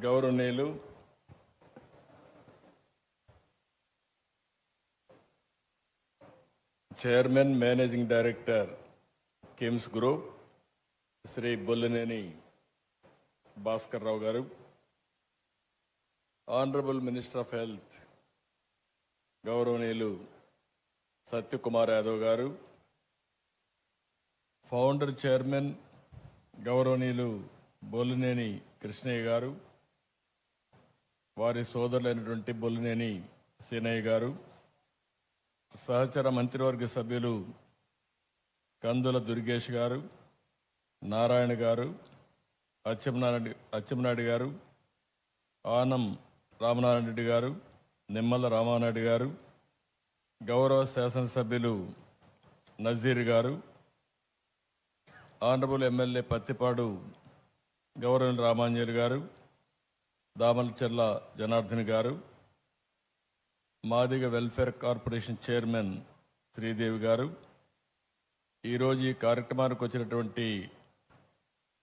గౌరవనీయులు chairman managing director KIMS group Shri Bollineni Bhaskar Rao garu honourable minister of health గౌరవనీయులు సత్యకుమార్ యాదవ్ గారు founder chairman గౌరవనీయులు బొల్లినేని కృష్ణయ్య గారు వారి సోదరులైనటువంటి బొల్లినేని సీనయ్య గారు సహచర మంత్రివర్గ సభ్యులు కందుల దుర్గేష్ గారు నారాయణ గారు అచ్చెంనారాయణ అచ్చెంనాయుడు గారు ఆనం రామనారాయణ రెడ్డి గారు నిమ్మల రామానాయుడు గారు గౌరవ శాసనసభ్యులు నజీర్ గారు ఆనరబుల్ ఎమ్మెల్యే పత్తిపాడు గౌరవ Ramanjali garu Damacherla Janardhan garu Madiga welfare corporation chairman Sridevi garu ఈరోజు ఈ కార్యక్రమానికి వచ్చినటువంటి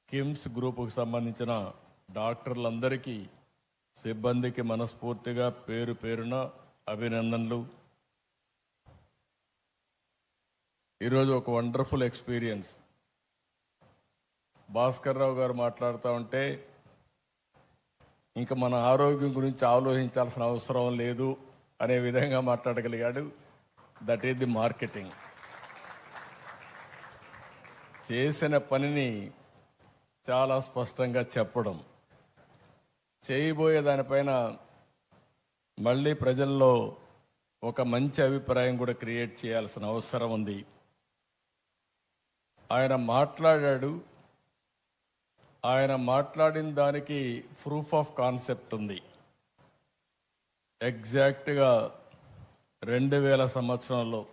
కిమ్స్ గ్రూపుకు సంబంధించిన డాక్టర్లందరికీ సిబ్బందికి మనస్ఫూర్తిగా పేరు పేరున అభినందనలు. ఈరోజు ఒక వండర్ఫుల్ ఎక్స్పీరియన్స్. భాస్కర్ రావు గారు మాట్లాడుతూ ఉంటే ఇంకా మన ఆరోగ్యం గురించి ఆలోచించాల్సిన అవసరం లేదు అనే విధంగా మాట్లాడగలిగాడు. దట్ ఈస్ ది మార్కెటింగ్ చేసిన పనిని చాలా స్పష్టంగా చెప్పడం. చేయబోయే దానిపైన మళ్ళీ ప్రజల్లో ఒక మంచి అభిప్రాయం కూడా క్రియేట్ చేయాల్సిన అవసరం ఉంది. ఆయన మాట్లాడాడు ఆయన మాట్లాడిన దానికి ప్రూఫ్ ఆఫ్ కాన్సెప్ట్ ఉంది. ఎగ్జాక్ట్గా రెండు వేల సంవత్సరంలో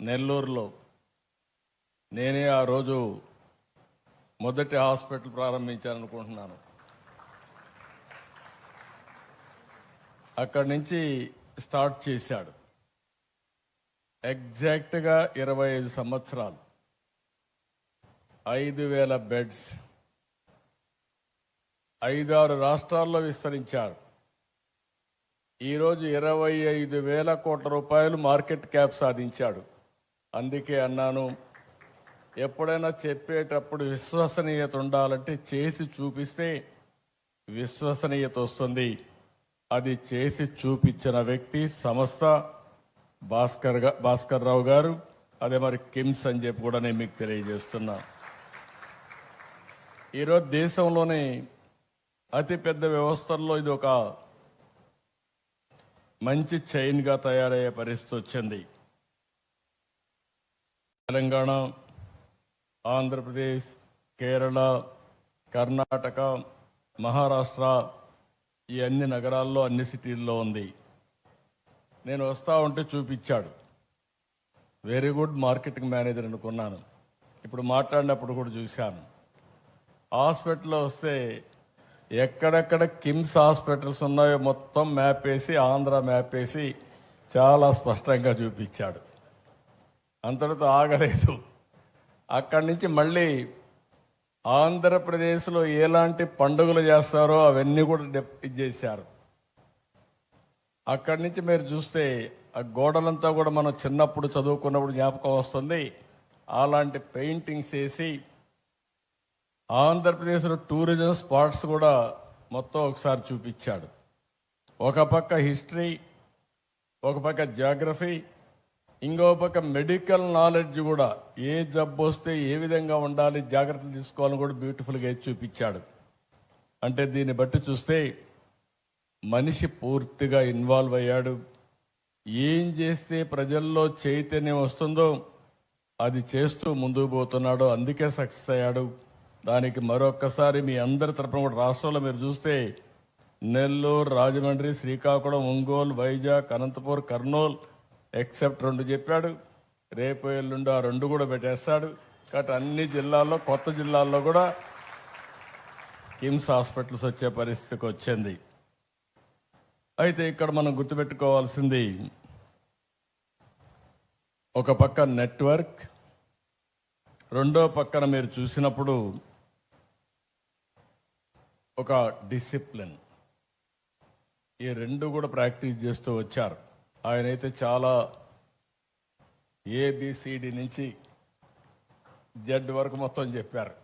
నెల్లూరులో నేనే ఆ రోజు మొదటి హాస్పిటల్ ప్రారంభించాలనుకుంటున్నాను. అక్కడి నుంచి స్టార్ట్ చేశాడు. ఎగ్జాక్ట్గా ఇరవై ఐదు సంవత్సరాలు. ఐదు వేల బెడ్స్ ఐదారు రాష్ట్రాల్లో విస్తరించాడు ఈరోజు ఇరవై ఐదు వేల కోట్ల రూపాయలు మార్కెట్ క్యాప్ సాధించాడు. అందుకే అన్నాను ఎప్పుడైనా చెప్పేటప్పుడు విశ్వసనీయత ఉండాలంటే చేసి చూపిస్తే విశ్వసనీయత వస్తుంది. అది చేసి చూపించిన వ్యక్తి సంస్థ భాస్కర్ భాస్కర్ రావు గారు. అదే మరి కిమ్స్ అని చెప్పి కూడా నేను మీకు తెలియజేస్తున్నా. ఈరోజు దేశంలోనే అతిపెద్ద వ్యవస్థల్లో ఇది ఒక మంచి చైన్గా తయారయ్యే పరిస్థితి వచ్చింది. తెలంగాణ ఆంధ్రప్రదేశ్ కేరళ కర్ణాటక మహారాష్ట్ర ఈ అన్ని నగరాల్లో అన్ని సిటీల్లో ఉంది. నేను వస్తా ఉంటే చూపించాడు. వెరీ గుడ్ మార్కెటింగ్ మేనేజర్ అనుకున్నాను. ఇప్పుడు మాట్లాడినప్పుడు కూడా చూశాను. హాస్పిటల్లో వస్తే ఎక్కడెక్కడ కిమ్స్ హాస్పిటల్స్ ఉన్నాయో మొత్తం మ్యాప్ వేసి ఆంధ్ర మ్యాప్ వేసి చాలా స్పష్టంగా చూపించాడు. అంతటితో ఆగలేదు. అక్కడి నుంచి మళ్ళీ ఆంధ్రప్రదేశ్లో ఎలాంటి పండుగలు చేస్తారో అవన్నీ కూడా డెప్ ఇది చేశారు. అక్కడి నుంచి మీరు చూస్తే ఆ గోడలంతా కూడా మనం చిన్నప్పుడు చదువుకున్నప్పుడు జ్ఞాపకం వస్తుంది. అలాంటి పెయింటింగ్స్ వేసి ఆంధ్రప్రదేశ్లో టూరిజం స్పాట్స్ కూడా మొత్తం ఒకసారి చూపించాడు. ఒక పక్క హిస్టరీ ఒక పక్క జాగ్రఫీ ఇంకో పక్క మెడికల్ నాలెడ్జ్ కూడా. ఏ జబ్బు వస్తే ఏ విధంగా ఉండాలి జాగ్రత్తలు తీసుకోవాలని కూడా బ్యూటిఫుల్గా చూపించాడు. అంటే దీన్ని బట్టి చూస్తే మనిషి పూర్తిగా ఇన్వాల్వ్ అయ్యాడు. ఏం చేస్తే ప్రజల్లో చైతన్యం వస్తుందో అది చేస్తూ ముందుకు పోతున్నాడు. అందుకే సక్సెస్ అయ్యాడు. దానికి మరొక్కసారి మీ అందరి తరపున కూడా రాష్ట్రంలో మీరు చూస్తే నెల్లూరు రాజమండ్రి శ్రీకాకుళం ఒంగోలు వైజాగ్ అనంతపూర్ కర్నూలు ఎక్సెప్ట్ రెండు చెప్పాడు. రేపు ఎల్లుండి ఆ రెండు కూడా పెట్టేస్తాడు. కాబట్టి అన్ని జిల్లాల్లో కొత్త జిల్లాల్లో కూడా కిమ్స్ హాస్పిటల్స్ వచ్చే పరిస్థితికి వచ్చింది. అయితే ఇక్కడ మనం గుర్తుపెట్టుకోవాల్సింది ఒక పక్క నెట్వర్క్ రెండో పక్కన మీరు చూసినప్పుడు ఒక డిసిప్లిన్ ఈ రెండు కూడా ప్రాక్టీస్ చేస్తూ వచ్చారు. ఆయనైతే చాలా ఏబిసిడి నుంచి జెడ్ వరకు మొత్తం చెప్పారు.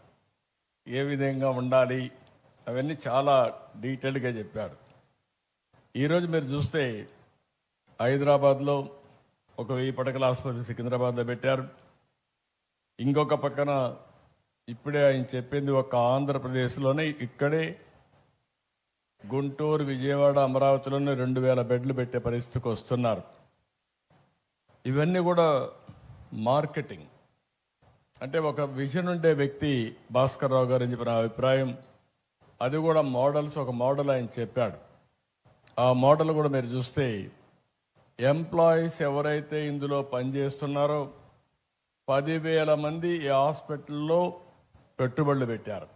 ఏ విధంగా ఉండాలి? అవన్నీ చాలా డీటెయిల్డ్గా చెప్పారు. ఈరోజు మీరు చూస్తే హైదరాబాద్లో ఒక వెయ్యి పడకల ఆసుపత్రి సికింద్రాబాద్లో పెట్టారు. ఇంకొక పక్కన ఇప్పుడే ఆయన చెప్పింది ఒక ఆంధ్రప్రదేశ్లోనే ఇక్కడే గుంటూరు విజయవాడ అమరావతిలోనే రెండు వేల బెడ్లు పెట్టే పరిస్థితికి వస్తున్నారు. ఇవన్నీ కూడా మార్కెటింగ్. అంటే ఒక విజన్ ఉండే వ్యక్తి భాస్కర్ రావు గారు అని చెప్పిన అభిప్రాయం అది కూడా మోడల్స్ ఒక మోడల్ ఆయన చెప్పాడు. ఆ మోడల్ కూడా మీరు చూస్తే ఎంప్లాయీస్ ఎవరైతే ఇందులో పనిచేస్తున్నారో పదివేల మంది ఈ హాస్పిటల్లో పెట్టుబడులు పెట్టారు.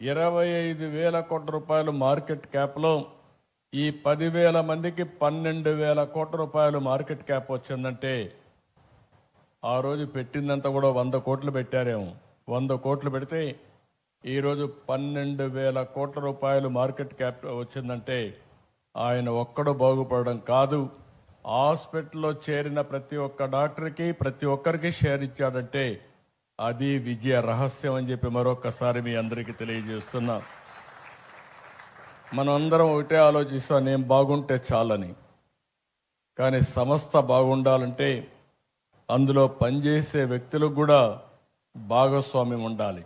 ఇరవై ఐదు వేల కోట్ల రూపాయలు మార్కెట్ క్యాప్లో ఈ పదివేల మందికి పన్నెండు వేల కోట్ల రూపాయలు మార్కెట్ క్యాప్ వచ్చిందంటే ఆ రోజు పెట్టిందంతా కూడా వంద కోట్లు పెట్టారేమో. వంద కోట్లు పెడితే ఈరోజు పన్నెండు వేల కోట్ల రూపాయలు మార్కెట్ క్యాప్ వచ్చిందంటే ఆయన ఒక్కడు బాగుపడడం కాదు. హాస్పిటల్లో చేరిన ప్రతి ఒక్క డాక్టర్కి ప్రతి ఒక్కరికి షేర్ ఇచ్చాడంటే అది విజయ రహస్యం అని చెప్పి మరొకసారి మీ అందరికీ తెలియజేస్తున్నా. మనం అందరం ఒకటే ఆలోచిస్తాం నేను బాగుంటే చాలని. కానీ సంస్థ బాగుండాలంటే అందులో పనిచేసే వ్యక్తులకు కూడా భాగస్వామ్యం ఉండాలి.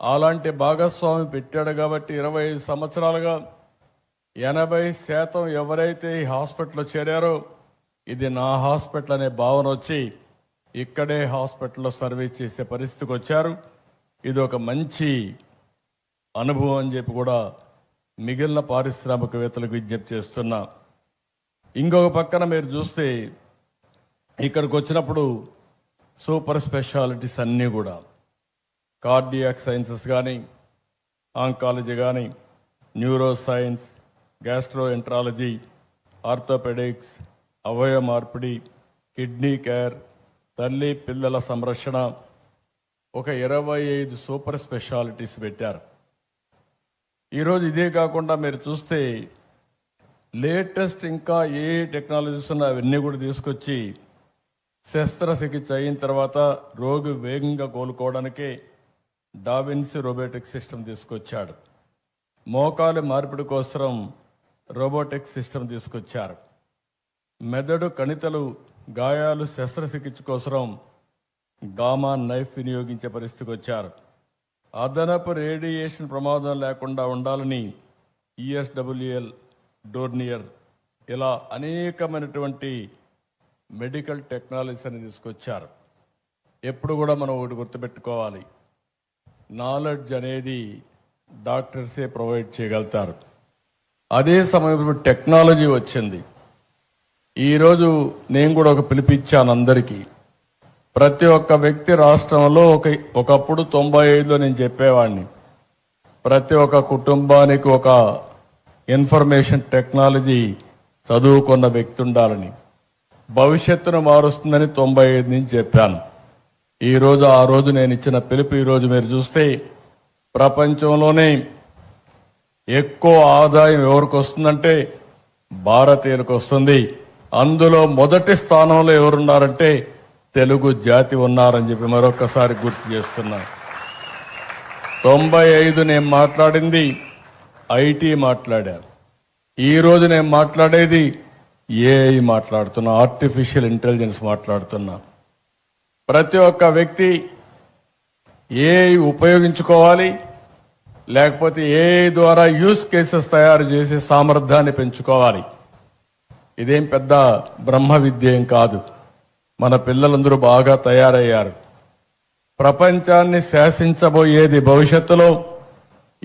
అలాంటి భాగస్వామి పెట్టాడు కాబట్టి ఇరవై ఐదు సంవత్సరాలుగా ఎనభై శాతం ఎవరైతే ఈ హాస్పిటల్లో చేరారో ఇది నా హాస్పిటల్ అనే భావన వచ్చి ఇక్కడే హాస్పిటల్లో సర్వీస్ చేసే పరిస్థితికి వచ్చారు. ఇది ఒక మంచి అనుభవం అని చెప్పి కూడా మిగిలిన పారిశ్రామికవేత్తలకు విజ్ఞప్తి చేస్తున్నా. ఇంకొక పక్కన మీరు చూస్తే ఇక్కడికి వచ్చినప్పుడు సూపర్ స్పెషాలిటీస్ అన్నీ కూడా. కార్డియాక్ సైన్సెస్ కానీ ఆంకాలజీ కానీ neuro science gastroenterology orthopaedics అవయవ మార్పిడి కిడ్నీ కేర్ తల్లి పిల్లల సంరక్షణ ఒక ఇరవై ఐదు సూపర్ స్పెషాలిటీస్ పెట్టారు. ఈరోజు ఇదే కాకుండా మీరు చూస్తే లేటెస్ట్ ఇంకా ఏ టెక్నాలజీస్ ఉన్నా అవన్నీ కూడా తీసుకొచ్చి శస్త్రచికిత్స అయిన తర్వాత రోగి వేగంగా కోలుకోవడానికే డావిన్స్ రోబోటిక్ సిస్టమ్ తీసుకొచ్చాడు. మోకాలు మార్పిడి కోసం రోబోటిక్ సిస్టమ్ తీసుకొచ్చారు. మెదడు కణితలు గాయాలు శస్త్రచికిత్స కోసం గామా నైఫ్ వినియోగించే పరిస్థితికి వచ్చారు. అదనపు రేడియేషన్ ప్రమాదం లేకుండా ఉండాలని ఈఎస్డబ్ల్యూఎల్ డోర్నియర్ ఇలా అనేకమైనటువంటి మెడికల్ టెక్నాలజీస్ అని తీసుకొచ్చారు. ఎప్పుడు కూడా మనం ఒకటి గుర్తుపెట్టుకోవాలి. నాలెడ్జ్ అనేది డాక్టర్సే ప్రొవైడ్ చేయగలుగుతారు. అదే సమయంలో టెక్నాలజీ వచ్చింది. ఈరోజు నేను కూడా ఒక పిలిపించాను అందరికీ. ప్రతి ఒక్క వ్యక్తి రాష్ట్రంలో ఒక ఒకప్పుడు తొంభై ఐదులో నేను చెప్పేవాడిని ప్రతి ఒక్క కుటుంబానికి ఒక ఇన్ఫర్మేషన్ టెక్నాలజీ చదువుకున్న వ్యక్తి ఉండాలని. భవిష్యత్తును మారుస్తుందని తొంభై ఐదు నుంచి చెప్పాను. ఈరోజు ఆ రోజు నేను ఇచ్చిన పిలుపు ఈరోజు మీరు చూస్తే ప్రపంచంలోనే ఎక్కువ ఆదాయం ఎవరికి వస్తుందంటే భారతీయులకు వస్తుంది. అందులో మొదటి స్థానంలో ఎవరున్నారంటే తెలుగు జాతి ఉన్నారని చెప్పి మరొకసారి గుర్తు చేస్తున్నా. తొంభై ఐదు నేను మాట్లాడింది ఐటీ మాట్లాడాను ఈరోజు నేను మాట్లాడేది ఏఐ మాట్లాడుతున్నా ఆర్టిఫిషియల్ ఇంటెలిజెన్స్ మాట్లాడుతున్నా. ప్రతి ఒక్క వ్యక్తి ఏఐ ఉపయోగించుకోవాలి లేకపోతే ఏఐ ద్వారా యూస్ కేసెస్ తయారు చేసే సామర్థ్యాన్ని పెంచుకోవాలి. ఇదేం పెద్ద బ్రహ్మ విద్య ఏం కాదు. మన పిల్లలందరూ బాగా తయారయ్యారు. ప్రపంచాన్ని శాసించబోయేది భవిష్యత్తులో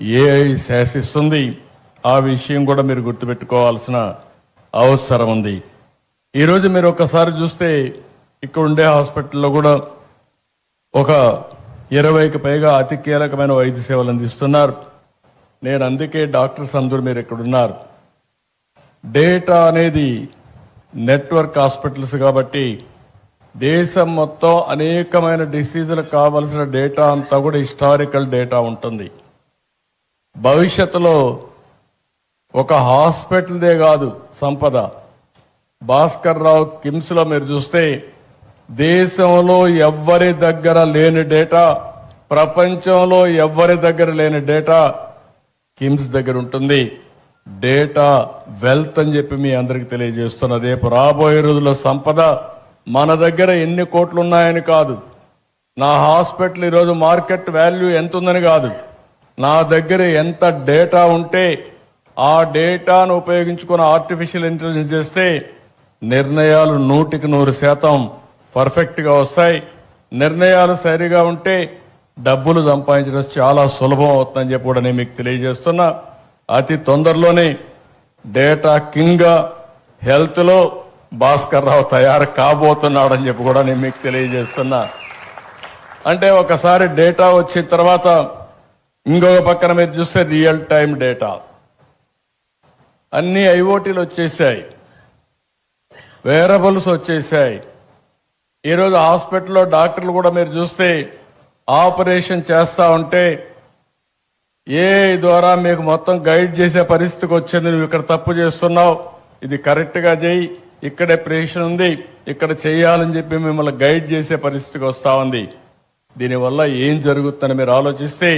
ఏఐ శాసిస్తుంది. ఆ విషయం కూడా మీరు గుర్తుపెట్టుకోవాల్సిన అవసరం ఉంది. ఈరోజు మీరు ఒకసారి చూస్తే ఇక్కడ ఉండే హాస్పిటల్లో కూడా ఒక ఇరవైకి పైగా అతి కీలకమైన వైద్య సేవలు అందిస్తున్నారు. నేను అందుకే డాక్టర్స్ అందరూ మీరు ఇక్కడ ఉన్నారు. డేటా అనేది నెట్వర్క్ హాస్పిటల్స్ కాబట్టి దేశం మొత్తం అనేకమైన డిసీజులకు కావలసిన డేటా అంతా కూడా హిస్టారికల్ డేటా ఉంటుంది. భవిష్యత్తులో ఒక హాస్పిటల్దే కాదు సంపద. భాస్కర్ రావు కిమ్స్లో మీరు చూస్తే దేశంలో ఎవ్వరి దగ్గర లేని డేటా ప్రపంచంలో ఎవ్వరి దగ్గర లేని డేటా కిమ్స్ దగ్గర ఉంటుంది. డేటా వెల్త్ అని చెప్పి మీ అందరికి తెలియజేస్తున్న రేపు రాబోయే రోజుల్లో సంపద మన దగ్గర ఎన్ని కోట్లు ఉన్నాయని కాదు. నా హాస్పిటల్ ఈరోజు మార్కెట్ వాల్యూ ఎంత ఉందని కాదు. నా దగ్గర ఎంత డేటా ఉంటే ఆ డేటాను ఉపయోగించుకుని ఆర్టిఫిషియల్ ఇంటెలిజెన్స్ చేస్తే నిర్ణయాలు నూటికి నూరు శాతం పర్ఫెక్ట్గా వస్తాయి. నిర్ణయాలు సరిగా ఉంటే డబ్బులు సంపాదించడం చాలా సులభం అవుతుందని చెప్పి కూడా నేను మీకు తెలియజేస్తున్నా. అతి తొందరలోనే డేటా కింగ్ హెల్త్లో హెల్త్లో భాస్కర్ రావు తయారు కాబోతున్నాడని చెప్పి కూడా నేను మీకు తెలియజేస్తున్నా. అంటే ఒకసారి డేటా వచ్చిన తర్వాత ఇంకొక పక్కన మీరు చూస్తే రియల్ టైం డేటా. అన్ని ఐఓటీలు వచ్చేసాయి. వేరబుల్స్ వచ్చేసాయి. ఈరోజు హాస్పిటల్లో డాక్టర్లు కూడా మీరు చూస్తే ఆపరేషన్ చేస్తూ ఉంటే ఏ ద్వారా మీకు మొత్తం గైడ్ చేసే పరిస్థితికి వచ్చింది నువ్వు ఇక్కడ తప్పు చేస్తున్నావు. ఇది కరెక్ట్గా చేయి ఇక్కడే ప్రేషన్ ఉంది. ఇక్కడ చేయాలని చెప్పి మిమ్మల్ని గైడ్ చేసే పరిస్థితికి వస్తా ఉంది. దీనివల్ల ఏం జరుగుతుందని మీరు ఆలోచిస్తే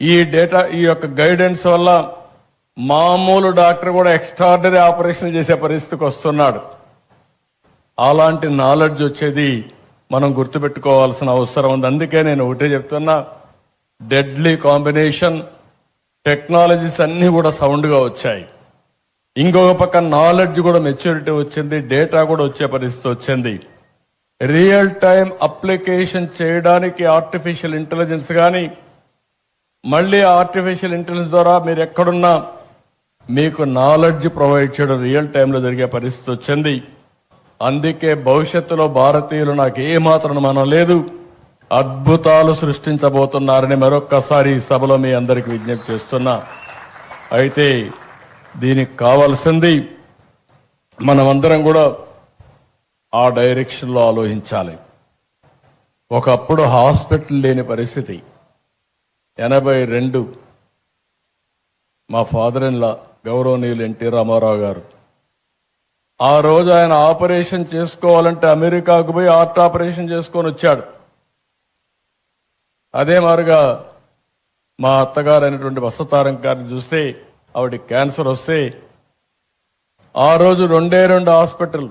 ఈ డేటా ఈ యొక్క గైడెన్స్ వల్ల మామూలు డాక్టర్ కూడా ఎక్స్ట్రాడినరీ ఆపరేషన్ చేసే పరిస్థితికి వస్తున్నాడు. అలాంటి నాలెడ్జ్ వచ్చేది మనం గుర్తుపెట్టుకోవాల్సిన అవసరం ఉంది. అందుకే నేను ఒకటే చెప్తున్నా డెడ్లీ కాంబినేషన్ టెక్నాలజీస్ అన్నీ కూడా సౌండ్గా వచ్చాయి. ఇంకొక పక్క నాలెడ్జ్ కూడా మెచ్యూరిటీ వచ్చింది డేటా కూడా వచ్చే పరిస్థితి వచ్చింది. రియల్ టైం అప్లికేషన్ చేయడానికి ఆర్టిఫిషియల్ ఇంటెలిజెన్స్ కానీ మళ్ళీ ఆర్టిఫిషియల్ ఇంటెలిజెన్స్ ద్వారా మీరు ఎక్కడున్నా మీకు నాలెడ్జ్ ప్రొవైడ్ చేయడం రియల్ టైంలో జరిగే పరిస్థితి వచ్చింది. అందుకే భవిష్యత్తులో భారతీయులు నాకు ఏమాత్రం మనం లేదు. అద్భుతాలు సృష్టించబోతున్నారని మరొక్కసారి ఈ సభలో మీ అందరికి విజ్ఞప్తి చేస్తున్నా. అయితే దీనికి కావాల్సింది మనమందరం కూడా ఆ డైరెక్షన్లో ఆలోచించాలి. ఒకప్పుడు హాస్పిటల్ లేని పరిస్థితి. ఎనభై రెండు మా ఫాదర్ ఇన్లా గౌరవనీయులు ఎన్టీ రామారావు గారు. ఆ రోజు ఆయన ఆపరేషన్ చేసుకోవాలంటే అమెరికాకు పోయి హార్ట్ ఆపరేషన్ చేసుకొని వచ్చాడు. అదే మారుగా మా అత్తగారు అయినటువంటి వసతారం గారిని చూస్తే ఆవిడ క్యాన్సర్ వస్తే ఆ రోజు రెండే రెండు హాస్పిటల్.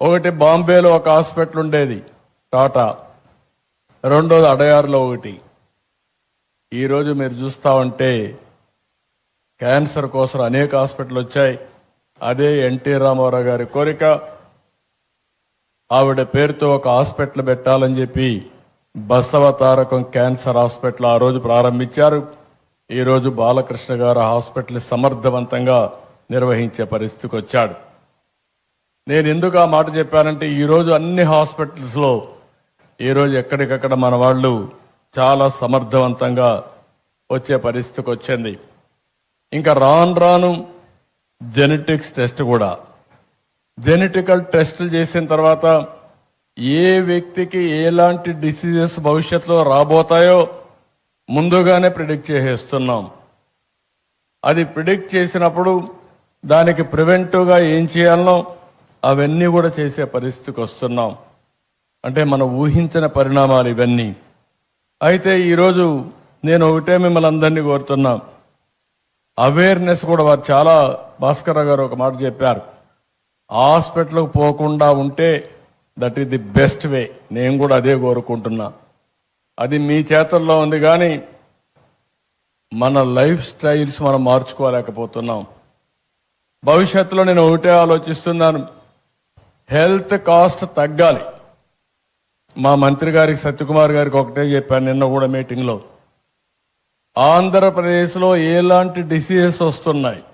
ఒకటి బాంబేలో ఒక హాస్పిటల్ ఉండేది టాటా. రెండోది అడయారులో ఒకటి. ఈరోజు మీరు చూస్తా ఉంటే క్యాన్సర్ కోసం అనేక హాస్పిటల్ వచ్చాయి. అదే ఎన్టీ రామారావు గారి కోరిక. ఆవిడ పేరుతో ఒక హాస్పిటల్ పెట్టాలని చెప్పి బసవ తారకం క్యాన్సర్ హాస్పిటల్ ఆ రోజు ప్రారంభించారు. ఈరోజు బాలకృష్ణ గారు హాస్పిటల్ సమర్థవంతంగా నిర్వహించే పరిస్థితికి వచ్చాడు. నేను ఎందుకు ఆ మాట చెప్పానంటే ఈరోజు అన్ని హాస్పిటల్స్లో ఈరోజు ఈ రోజు ఎక్కడికక్కడ మన వాళ్ళు చాలా సమర్థవంతంగా వచ్చే పరిస్థితికి వచ్చింది. ఇంకా రాను రాను జెనెటిక్స్ టెస్ట్ కూడా. జెనెటికల్ టెస్టులు చేసిన తర్వాత ఏ వ్యక్తికి ఎలాంటి డిసీజెస్ భవిష్యత్తులో రాబోతాయో ముందుగానే ప్రిడిక్ట్ చేసేస్తున్నాం. అది ప్రిడిక్ట్ చేసినప్పుడు దానికి ప్రివెంటివ్గా ఏం చేయాలనో అవన్నీ కూడా చేసే పరిస్థితికి వస్తున్నాం. అంటే మనం ఊహించిన పరిణామాలు ఇవన్నీ. అయితే ఈరోజు నేను ఒకటే మిమ్మల్ని అందరినీ కోరుతున్నా. అవేర్నెస్ కూడా వారు చాలా భాస్కర్ గారు ఒక మాట చెప్పారు. హాస్పిటల్కి పోకుండా ఉంటే that is the best way నేను కూడా అదే కోరుకుంటున్నా. అది మీ చేతుల్లో ఉంది కానీ మన లైఫ్ స్టైల్స్ మనం మార్చుకోలేకపోతున్నాం. భవిష్యత్తులో నేను ఒకటే ఆలోచిస్తున్నాను. హెల్త్ కాస్ట్ తగ్గాలి. మా మంత్రి గారికి సత్యకుమార్ గారికి ఒకటే చెప్పాను నిన్న కూడా మీటింగ్లో ఆంధ్రప్రదేశ్లో ఎలాంటి డిసీజెస్ వస్తున్నాయి?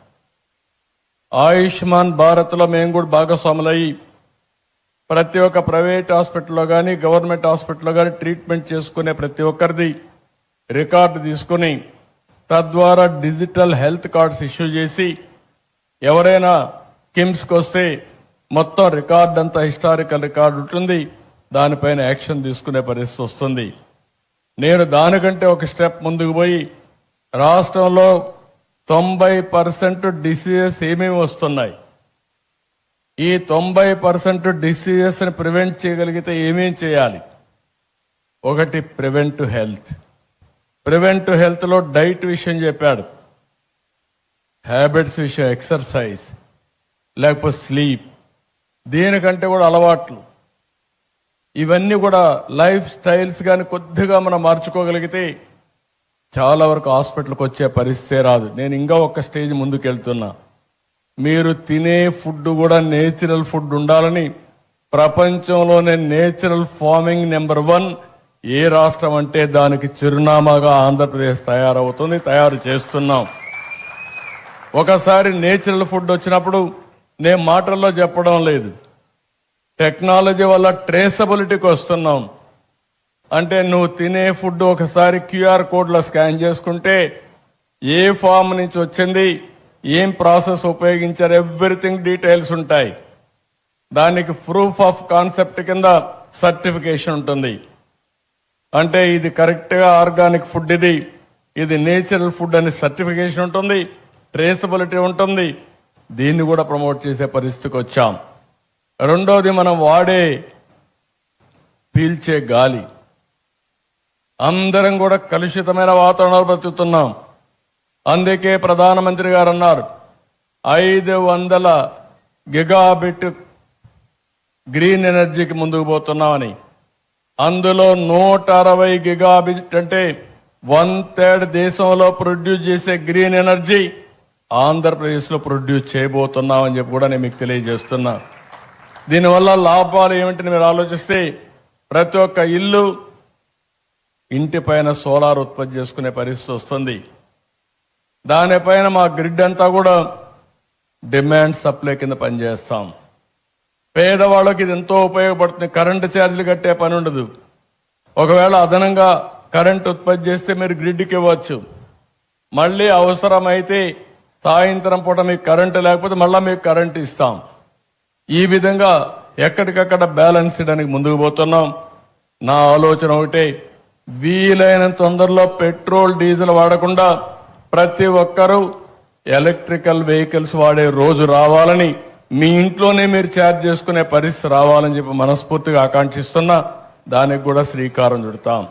ఆయుష్మాన్ భారత్లో మేము కూడా భాగస్వాములయ్యి. ప్రతి ఒక్క ప్రైవేట్ హాస్పిటల్లో కానీ గవర్నమెంట్ హాస్పిటల్లో కానీ ట్రీట్మెంట్ చేసుకునే ప్రతి ఒక్కరిది రికార్డు తీసుకుని తద్వారా డిజిటల్ హెల్త్ కార్డ్స్ ఇష్యూ చేసి ఎవరైనా కిమ్స్కి వస్తే మొత్తం రికార్డ్ అంతా హిస్టారికల్ రికార్డు ఉంటుంది. దానిపైన యాక్షన్ తీసుకునే పరిస్థితి వస్తుంది. నేను దానికంటే ఒక స్టెప్ ముందుకు పోయి రాష్ట్రంలో తొంభై పర్సెంట్ డిసీజెస్ ఏమేమి వస్తున్నాయి? ఈ తొంభై పర్సెంట్ డిసీజెస్ని ప్రివెంట్ చేయగలిగితే ఏమేం చేయాలి? ఒకటి ప్రివెంట్ హెల్త్. ప్రివెంట్ హెల్త్లో డైట్ విషయం చెప్పాడు. హ్యాబిట్స్ విషయం ఎక్సర్సైజ్ లేకపోతే స్లీప్. దీనికంటే కూడా అలవాట్లు. ఇవన్నీ కూడా లైఫ్ స్టైల్స్ కానీ కొద్దిగా మనం మార్చుకోగలిగితే చాలా వరకు హాస్పిటల్కి వచ్చే పరిస్థితే రాదు. నేను ఇంకా ఒక స్టేజ్ ముందుకు వెళ్తున్నా మీరు తినే ఫుడ్ కూడా నేచురల్ ఫుడ్ ఉండాలని ప్రపంచంలోనే నేచురల్ ఫార్మింగ్ నెంబర్ వన్ ఏ రాష్ట్రం అంటే దానికి చిరునామాగా ఆంధ్రప్రదేశ్ తయారవుతుంది తయారు చేస్తున్నాం. ఒకసారి నేచురల్ ఫుడ్ వచ్చినప్పుడు నేను మాటల్లో చెప్పడం లేదు. టెక్నాలజీ వల్ల ట్రేసబిలిటీకి వస్తున్నాం. అంటే నువ్వు తినే ఫుడ్ ఒకసారి క్యూఆర్ కోడ్లో స్కాన్ చేసుకుంటే ఏ ఫామ్ నుంచి వచ్చింది ఏం ప్రాసెస్ ఉపయోగించారు? ఎవ్రీథింగ్ డీటెయిల్స్ ఉంటాయి. దానికి ప్రూఫ్ ఆఫ్ కాన్సెప్ట్ కింద సర్టిఫికేషన్ ఉంటుంది. అంటే ఇది కరెక్ట్గా ఆర్గానిక్ ఫుడ్ ఇది. ఇది నేచురల్ ఫుడ్ అని సర్టిఫికేషన్ ఉంటుంది. ట్రేసబిలిటీ ఉంటుంది. దీన్ని కూడా ప్రమోట్ చేసే పరిస్థితికి వచ్చాం. రెండోది మనం వాడే పీల్చే గాలి. అందరం కూడా కలుషితమైన వాతావరణంలో బ్రతుకుతున్నాం. అందుకే ప్రధానమంత్రి గారు అన్నారు ఐదు వందల గిగాబిట్ గ్రీన్ ఎనర్జీకి ముందుకు పోతున్నామని. అందులో నూట అరవై గిగాబిట్ అంటే వన్ థర్డ్ దేశంలో ప్రొడ్యూస్ చేసే గ్రీన్ ఎనర్జీ ఆంధ్రప్రదేశ్లో ప్రొడ్యూస్ చేయబోతున్నామని చెప్పి కూడా నేను మీకు తెలియజేస్తున్నా. దీనివల్ల లాభాలు ఏమిటని మీరు ఆలోచిస్తే ప్రతి ఒక్క ఇల్లు ఇంటి పైన సోలార్ ఉత్పత్తి చేసుకునే పరిస్థితి వస్తుంది. దానిపైన మా గ్రిడ్ అంతా కూడా డిమాండ్ సప్లై కింద పనిచేస్తాం. పేదవాళ్ళకి ఇది ఎంతో ఉపయోగపడుతుంది. కరెంటు ఛార్జీలు కట్టే పని ఉండదు. ఒకవేళ అదనంగా కరెంట్ ఉత్పత్తి చేస్తే మీరు గ్రిడ్కి ఇవ్వచ్చు. మళ్ళీ అవసరమైతే సాయంత్రం పూట మీకు కరెంటు లేకపోతే మళ్ళీ మీకు కరెంటు ఇస్తాం. ఈ విధంగా ఎక్కడికక్కడ బ్యాలెన్స్ చేయడానికి ముందుకు పోతున్నాం. నా ఆలోచన ఒకటే వీలైనంత తొందరలో పెట్రోల్ డీజిల్ వాడకుండా ప్రతి ఒక్కరూ ఎలక్ట్రికల్ వెహికల్స్ వాడే రోజు రావాలని మీ ఇంట్లోనే మీరు ఛార్జ్ చేసుకునే పరిస్థితి రావాలని చెప్పి మనస్ఫూర్తిగా ఆకాంక్షిస్తున్నా. దానికి కూడా శ్రీకారం చుడతాం.